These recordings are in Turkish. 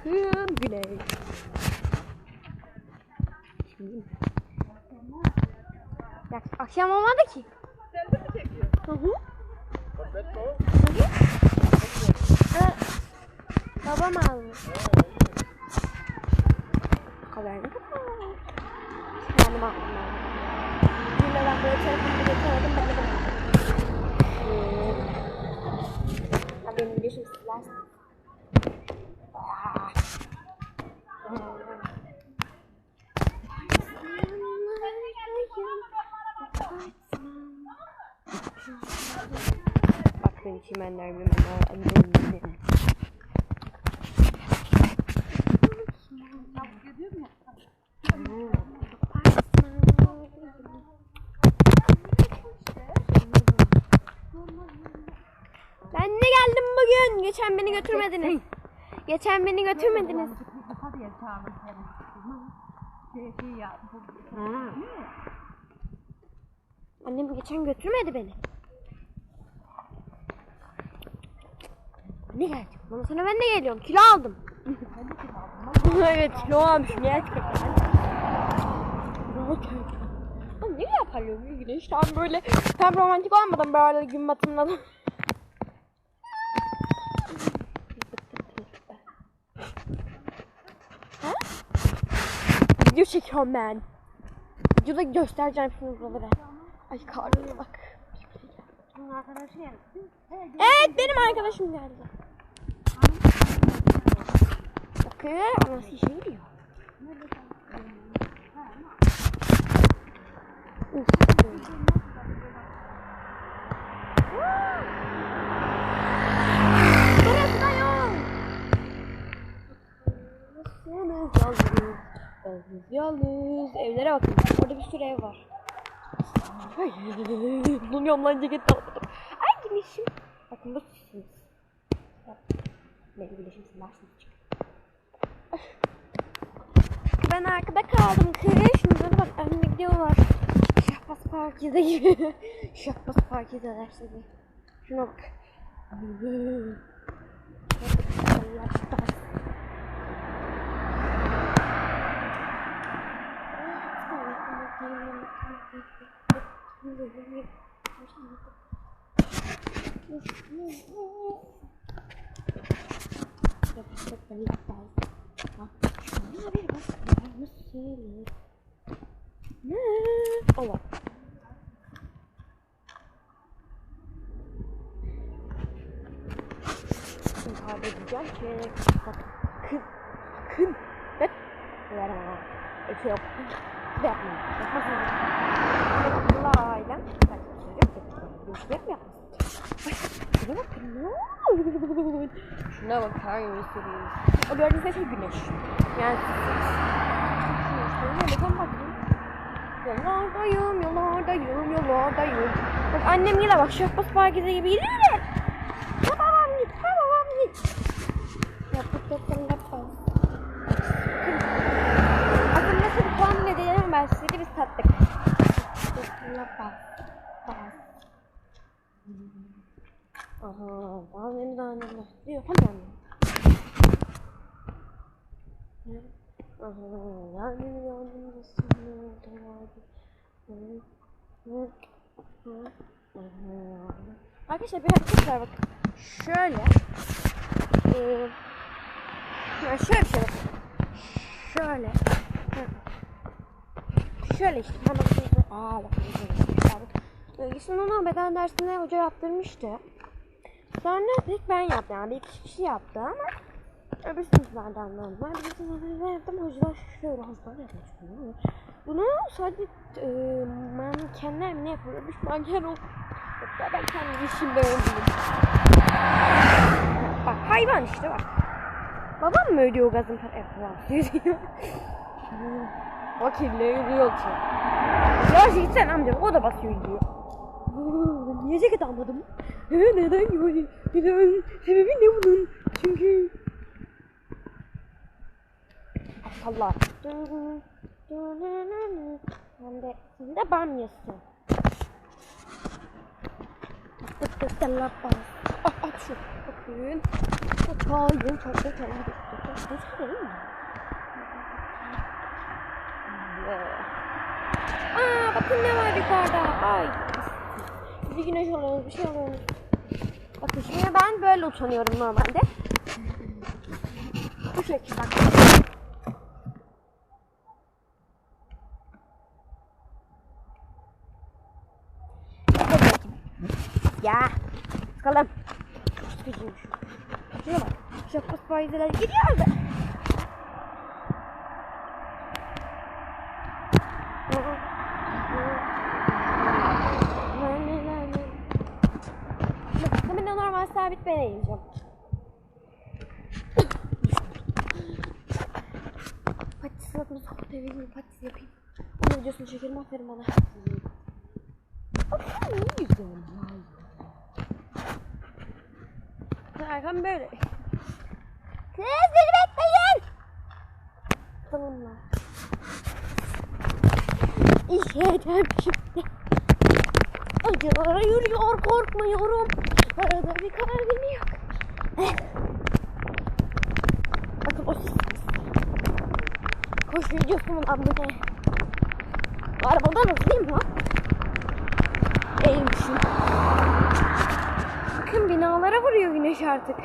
Aşkım Güney. Şimdi. Ya, akşam olmadı ki. Selfie mi çekiyor? Hı hı. Perfetto. Ha, Babam almış. Bu kadar ne kadar? Kendim aldım ben. Yine ben böyle telefonumu getiremedim ben de bunu aldım. Ha, benim yaşım silersin. Ah. Bakın çimenler mimenler annemle. Ben de geldim bugün. Geçen beni götürmediniz. Geçen beni götürmediniz. Hadi ya çağırın seni. Ya. Bu, Annem geçen götürmedi beni. Ne geldi? Ondan sonra ben de geliyorum. Kilo aldım. evet kilo almışım gerçekten. Ama ne yaparım bir güneş tam böyle tam romantik olmadan böyle gün batımında. Ha? Video çekiyorum ben. Videoda göstereceğim şimdi buraları. Ay karnına bak. Evet benim arkadaşım geldi. Bakın anası işe gidiyor. Yalnız yalnız. Evlere bakın. Orada bir sürü ev var. Ay, bulamıyorum lan ceket almadım. Ay güneşim. Bakın bu sizsiniz. Benim güneşim silersiniz çık. Ben arkada kaldım kız. Şunlara bak önümde gidiyorlar. Şahbaz Parkize gibi. Şahbaz Parkizeler sizi. Şuna bak. Allah aşkına. Allah. İntihar edeceğim ki bak kın kın bet veremem ha. Öte yok. Bir yapmayın. Yapmasın. Allah ailem. Ben söyleyeceğim. Gözlerim yapmasın. Şuna bakın. ne oluyor? Şuna bakar mısınız? O gördüğünüz şey güneş. Yani. Şöyle bakın bakın. Yollardayım, yollardayım, yollardayım. Bak annem yine bak şahbaz pakize gibi yürü yürü. Ha babam git, ha babam git. Yapıp yapalım yapalım. Aslında bir puan bile ama ben size de biz tattık. Yapalım. Aha, de annem de. Diyor, annem. Aha, annem de annem de Arkadaşlar bir hareket var bakın. Şöyle. Ee, yani şöyle bir şey bakın. Şöyle. Hı. Şöyle işte. Ben bakın. Aa bakın. Ee, Şimdi onu beden dersinde hoca yaptırmıştı. Sonra ilk ben yaptım. Yani bir kişi yaptı ama öbür sınıflardan normal. Bir sınıflardan yaptım. Hocalar şöyle hocalar yapmış. Bunu sadece e, mankenler mi ne yapıyormuş? Manken. Yoksa ben kendi işimde öldüm. Bak hayvan işte bak. Babam mı ödüyor gazın falan diyor. Bak ille yürüyor ki. Ya gitsen amca o da basıyor gidiyor. Niye ceket almadım? He, neden yani? Neden? Sebebi ne bunun? Çünkü... Allah. Hem de, hem de bamyası. Tık tık tık bas. Ah ah şu. Bakın. Hayır çok da kendi Güzel değil mi? Aa bakın ne var yukarıda. Ay. Bir güneş alıyoruz, bir şey alıyoruz. Bakın şimdi ben böyle utanıyorum normalde. Bu şekilde. Ya. Bakalım. Sıkıcıymış. Şuna bak. Şapkası faizeler gidiyor Muhtemelen normal sabit ben eğileceğim. Patis yapayım, sokakta evine patis yapayım. Onun videosunu çekelim, aferin bana. Bakın ne güzel ya. Erkan böyle. Kız beni bekleyin. Tamam mı? İşeceğim şimdi. Acılara yürüyor korkmuyorum. Arada bir kalbim yok. Bakın o sizsiniz. Koş videosunun adı ne? Arabadan hızlıyım lan. Eğilmişim. Bakın binalara vuruyor güneş artık.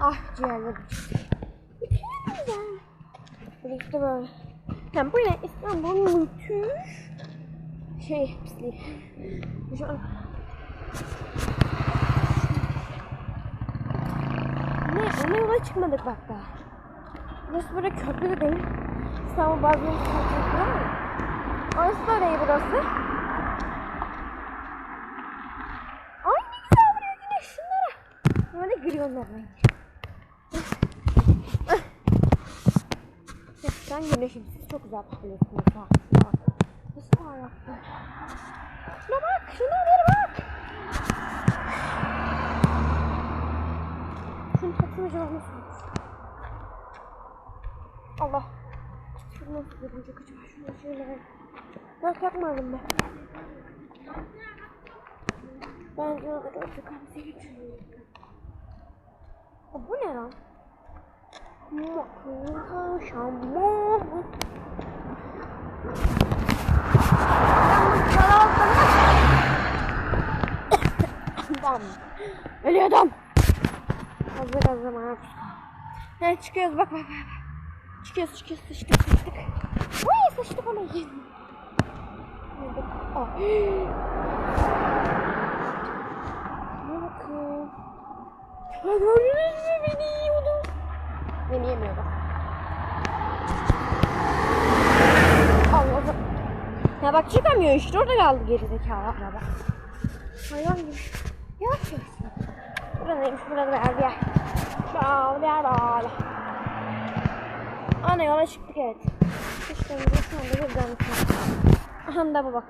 Ah ciğerlerim. Burası da böyle. Yani bu ne? İstanbul'un müthiş şey pisliği. Şu an Ne? Ona yola çıkmadık bak daha. Burası böyle köprü de değil. İstanbul bazı yolu köprü var ya. Orası da değil burası. Ay ne güzel vuruyor güneş şunlara. Böyle gülüyorlar bence. Sen güneşim siz çok güzel parlıyorsunuz. Bak, bak. Nasıl parlaktı? Şuna bak, şuna bir bak. Şunu nasıl olmuş? Allah. Şunu nasıl yapacak acaba? Şunu şöyle. Ben takmadım ben. Ben de orada takımıza götürüyorum. Bu ne lan? Şambo. Adam. Ölüyordum. Hazır hazır bana. Evet çıkıyoruz bak bak bak. Çıkıyoruz çıkıyoruz sıçtık sıçtık. Uy sıçtık ona yiyin. Oh. Ne bakın. Ya gördünüz mü beni. Beni yemiyordu. Allah'ım. Ya bak çıkamıyor işte orada kaldı gerizekalı araba. Hayvan gibi. Yavaş yavaş. Burada neymiş burada bir yer. Şal bir yer böyle. Ana yola çıktık evet. Sistemimizin şu anda bir ganeti. Aha da bu bak.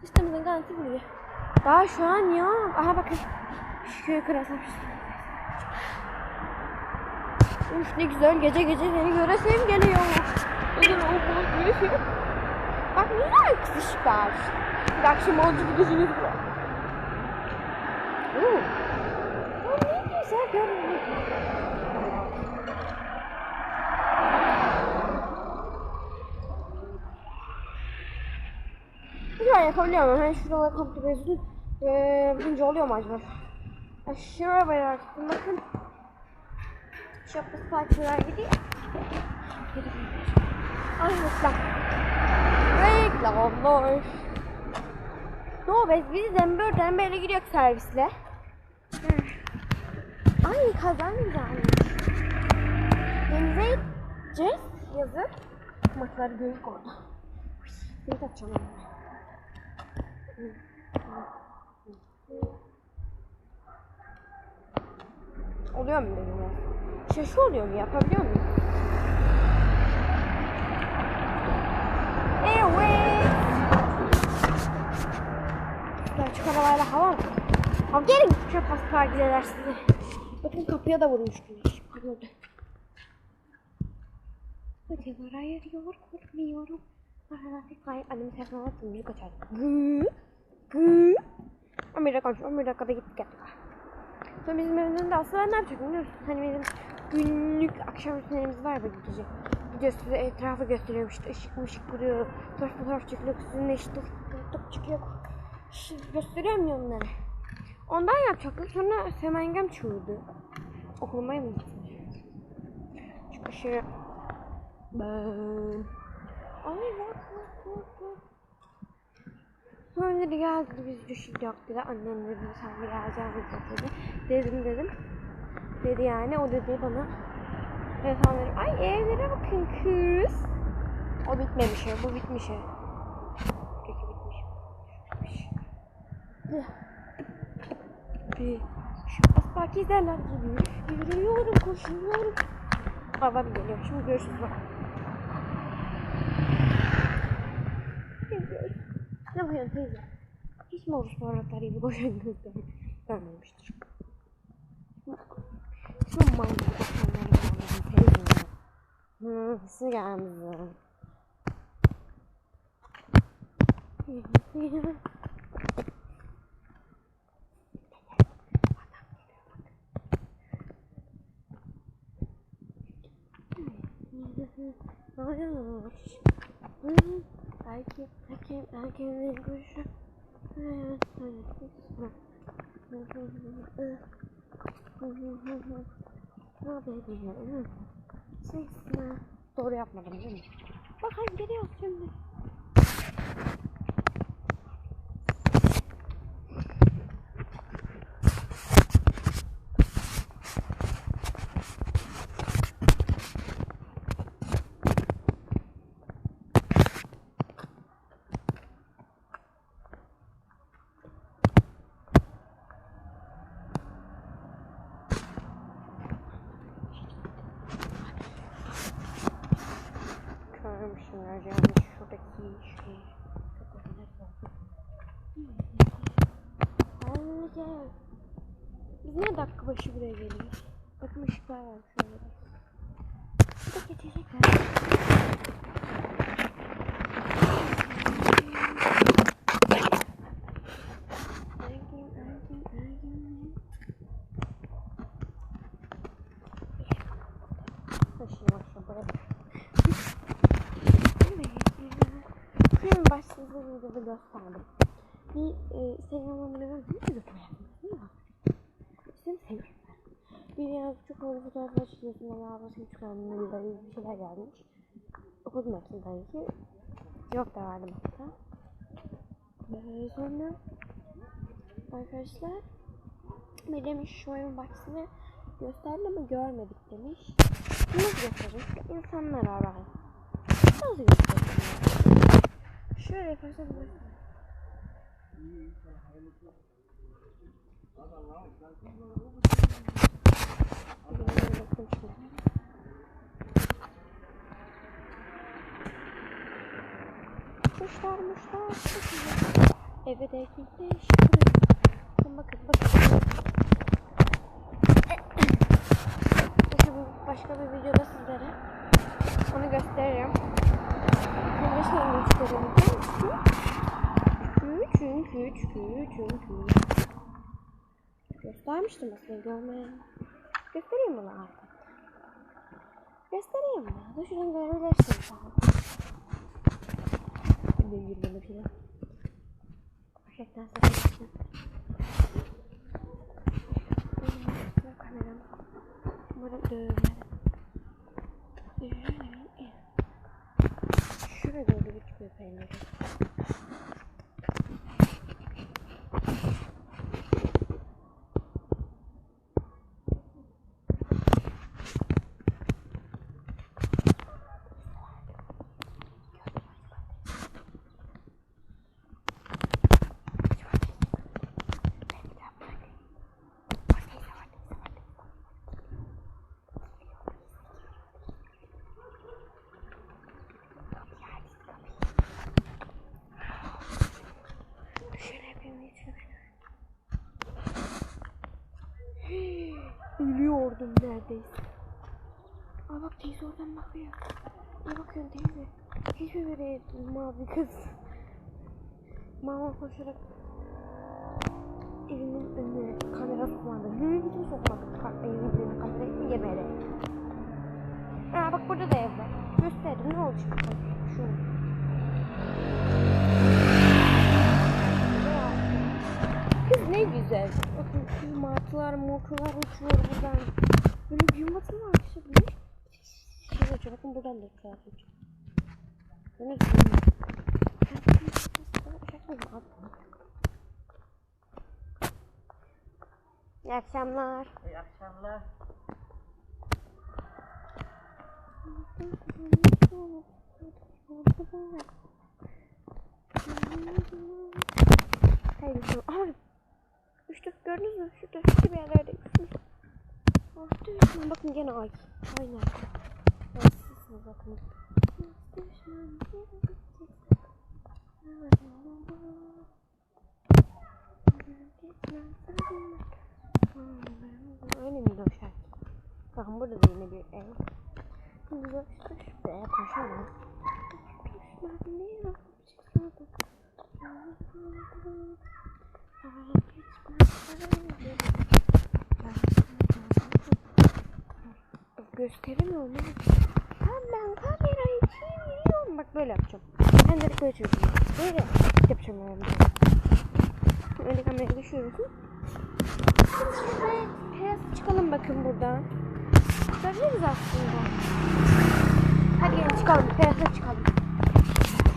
Sistemimizin ganeti gibi. Daha şu an yok. Aha bakın. Şu köyü kırasam. Uf ne güzel gece gece seni göresim geliyor. Neden okul gülüşüyor? Bak ne güzel kısışlar. Bir akşam oldu gideceğiz. Oo. Aa, ne güzel görünüyor. Güzel yapabiliyor muyum? Hani şuralara komple bezini ee, yapınca oluyor mu acaba? Aşırı merak ettim. Bakın. Şapkası parçalar gidiyor. Ay reklam. Reklamlar. No biz biz Zembör'den böyle gidiyor servisle. Ay kazan güzelmiş. Denize gideceğiz yazın. Makları görük orada. Seni takacağım. Oluyor mu benim ya? Şaşı oluyor mu? Yapabiliyor muyum? Evet. Çık arabayla hava mı? Ha gelin çöp hasta gideler size. Bakın kapıya da vurmuş güneş. Anladı. Hocalar ayarıyor, korkmuyorum. Hayır, annemin telefonu attım, müzik açardı. Gıı, gıı. 11 dakika olmuş, 11 dakikada gittik geldik. Sonra bizim evin önünde aslında ne yapacak biliyor musun? Hani bizim günlük akşam rutinlerimiz var böyle gece. Gidiyor size etrafı gösteriyorum işte ışık mışık kuruyor. Fotoğraf fotoğraf çekiliyor, sizinle işte top çıkıyor. İşte gösteriyorum ya onları. Ondan yapacaktık. Sonra Sema yengem çığırdı. Okuluma mı gitmiş? Çok aşırı... Ben... Ay bak bak bak bak. Sonra geldi biz düşecek dedi. Annem dedi sen de geleceksin dedi. Dedim dedim. Dedi yani o dedi bana. Evet anladım. Ay evlere bakın kız. O bitmemiş ya bu bitmiş ya. Peki bitmiş. Bitmiş. Bir şu asfaki derler gibi yürüyorum koşuyorum. Babam geliyor şimdi görüşürüz bak. Ne yapıyorsun teyze? Hiç mi oruç baharatları gibi koşan kız görmemiştir. Görmedim teyze. Hı, siz gelmişsin. Belki, belki, belki bir kuşu. Doğru yapmadım değil mi? Bak hadi geliyoruz şimdi. Niye dakika başı buraya geliyoruz? Bakın ışıklar var şurada. Bir. Taşıyım aşağı buraya. Film başlığı videoda gösterdim. Bir e, Instagram'dan bir video ne ben. Bir yana küçük orada fotoğraflar çekiyorsun ama ablasının küçük annemle bir şeyler gelmiş. Okudum hepsini tabii ki. Cevap da verdim hatta. Ee, sonra arkadaşlar ne demiş şu oyun bahçesini gösterdi ama görmedik demiş. Nasıl gösteririz? İnsanlar arar. Nasıl gösteririz? Şöyle yaparsak böyle. Kuşlar muşlar çok güzel. Evet erkekler şıkırıyor. Bakın bakın bakın. Başka bir, başka bir videoda sizlere onu gösteririm. Kardeşlerim gösteririm. Çünkü, çünkü, çünkü. Göstermiştim aslında görmeye. Göstereyim mi lan artık? Göstereyim mi? Dur şuradan görebilirsin tamam. Bir de yürüme falan. Gerçekten seviyorsun. Benim kameram. Umarım dövme. Şuraya doğru bir çıkıyor peyniri. Şöyle yapayım geçiyorum. Ölüyordum neredeyse. Aa bak teyze oradan bakıyor. Ne bakıyorsun teyze? Hiçbir böyle mavi kız. Mama koşarak evinin önüne kamera sokmadı. Hırgıtı sokmadı. Ka- evinin önüne kamerayı yemeğe. Ha bak burada da ev var. Gösterdim ne olacak? Şu. Ne güzel. Bakın kız martılar, mortular uçuyor buradan. Böyle bir yumatı var işte bu. ne? Şey uçuyor. Bakın buradan da uçuyor. Gördünüz mü? İyi akşamlar. İyi akşamlar. Hayır, şu İşte gördünüz mü? Şurada, şurada bir yerlerde. Ah, düşman. Bakın gene ay. Ay nerede? Ay, sizsiniz bakın. Öyle miydi o şarkı? Bakın burada da yine bir ev. Burada işte şuraya koşalım. Gösteremiyorum ya. Tam ben kamerayı çeviriyorum. Bak böyle yapacağım. Ben de böyle çeviriyorum. Böyle yapacağım yani. Öyle kamerayı düşürüyorsun. Biraz çıkalım bakın buradan. Gördünüz aslında. Hadi gelin çıkalım. Terasa çıkalım.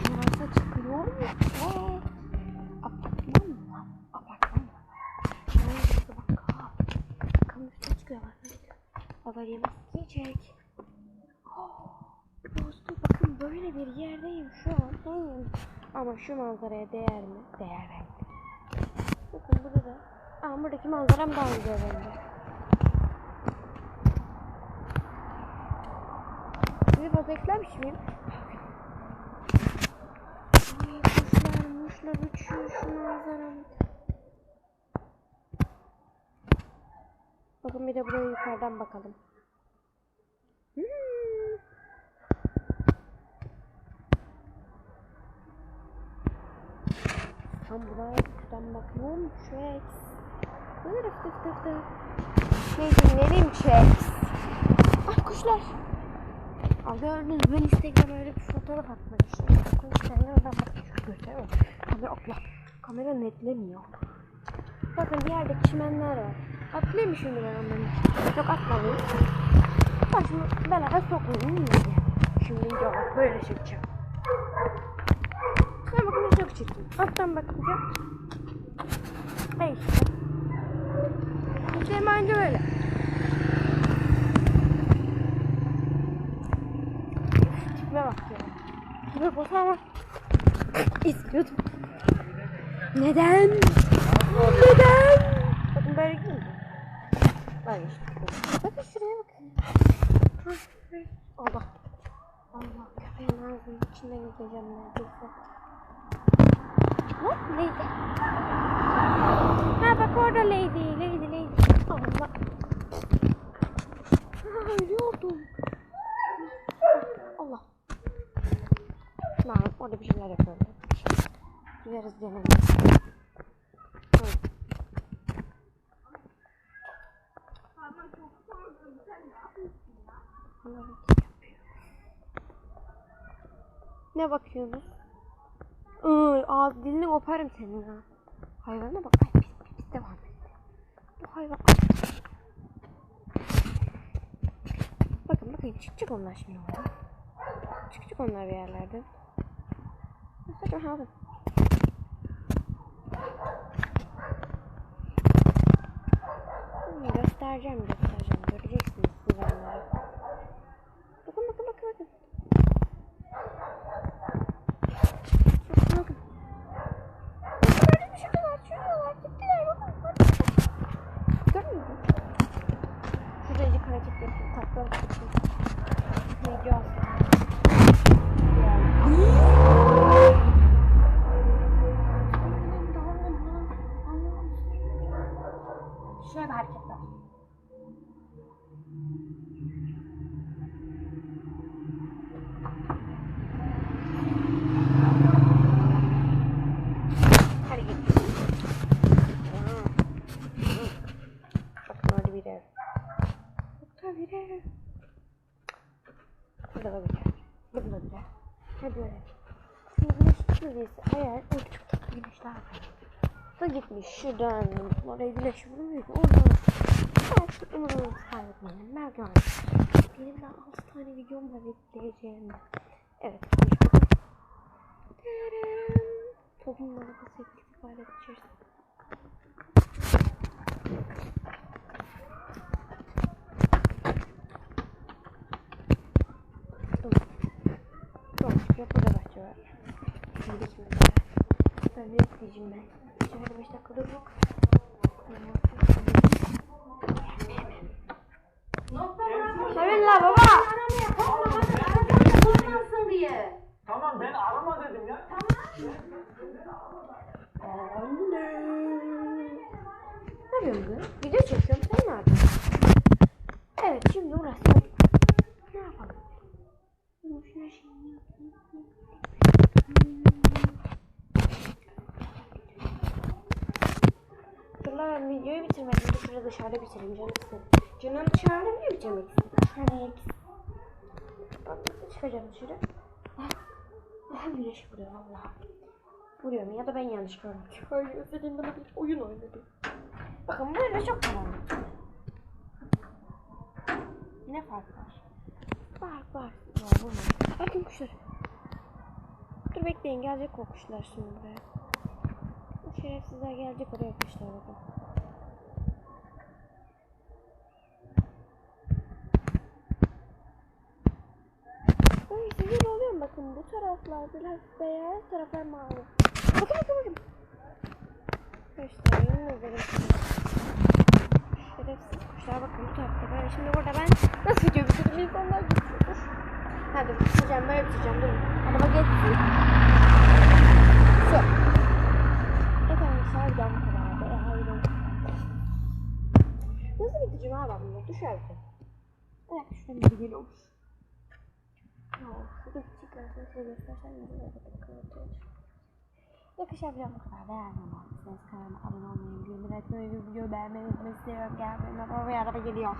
Terasa çıkıyor mu? Ee, apartman mı? Apartman mı? Neresi bak. Bakalım üstüne çıkıyorlar. Baba yemek yiyecek. Oh, Dostum bakın böyle bir yerdeyim şu an. Hmm. Ama şu manzaraya değer mi? Değer bence. Bakın burada da. Aa, buradaki manzaram daha güzel bence. Sizi fazla eklemiş miyim? Ay kuşlar muşlar uçuyor şu manzaram. Bakın bir de buraya yukarıdan bakalım. Tam buraya şuradan bakıyorum. Tracks. Dıf dıf dıf dıf. Ne dinlerim tracks. Ah kuşlar. Aa, gördünüz ben Instagram'a öyle bir fotoğraf atmak istiyorum. Instagram'dan bak şu gösteriyor. Kamera okla. Kamera netlemiyor. Bakın bir yerde çimenler var. Atlayayım mı şimdi ben onları? Yok atmadım. Şimdi belaya sokmayayım mi? Şimdi yok böyle çekeceğim. Şuna bakın çok çirkin. Alttan bakınca. Hey işte. İşte bence böyle. Tipe bak ya. Tipe bak ama. İstiyordum. Neden? Neden? Bakın böyle değil mi? İşte. Bakın şuraya bakın. Allah. Allah köpeğin ağzının içinden gideceğim neredeyse. Ne? Lady. Ha bak orada lady. Lady lady. Allah. Ha, ölüyordum. Allah. Lan orada bir şeyler yapıyorum. Gideriz denemeyiz. Evet. Bunları? Ne bakıyorsunuz? Iı, ağız dilini koparım senin ha. Hayvana bak. Ay pis pis, devam et. Bu hayvan. Bakın bakın çıkacak onlar şimdi oradan. Çıkacak onlar bir yerlerden. Bakın ha bakın. Hmm, göstereceğim göstereceğim. şöyle hareketler. biri. Burada da biri. Burada da biri. Hadi. Şimdi güneş tuttu birisi. Da gitmiş şuradan oraya güneş vurmuyor. Oradan. Evet, umarım kaybetmeyelim. Var. Benim daha 6 tane videom var ekleyeceğim. Evet. Sevgili faaliyet içerisinde. Tamam. Tamam. Yok burada bahçe var. Şimdi şimdi. Ben bir bekleyeceğim ben. Şöyle 5 dakika durduk. Söyle la baba. Olmasın diye. Tamam ben arama dedim ya. Anne. Ne yapıyorsun kız? Video çekiyorum. Sen ne yapıyorsun? Evet şimdi orası. Ne yapalım? Şuna şuna şey yapayım. Dur lan ben videoyu bitirmedim. Şurada dışarıda bitireyim canım sıkın. Canım dışarıda mı bitirmek istedim? Bak çıkacağım dışarı. Ah, ah, güneş vuruyor valla. Vuruyor mu ya da ben yanlış gördüm. Hayır senin bana bir oyun oynadı. Bakın böyle çok karanlık. Ne fark var? Fark var. Ya bunlar. Bakın kuşlar. Dur bekleyin gelecek o kuşlar şimdi buraya. Bu şerefsizler gelecek oraya kuşlar bakın. Bakın bu taraflar biraz beyaz taraflar mavi. Bakın bakın bakın. Göstereyim böyle? Şerefsiz kuşlar bakın bu tarafta böyle. Şimdi burada ben nasıl video bitirdim insanlar gidiyor. Hadi bitireceğim böyle bitireceğim durun. Araba geçsin. Su. Evet arkadaşlar bu kadardı. Hayır. Nasıl bitireceğim abi ben bunu? Düşersin. Evet şuradan bir geliyormuş. Yok, şurada küçük görsel şey göstersem de böyle kapatıyor. Arkadaşlar videom bu kadar. Beğenmeyi unutmayın. Kanalıma abone olmayı, bildirim etmeyi, videoyu beğenmeyi unutmayın. Seviyorum. Gelmeyin. Araba geliyor.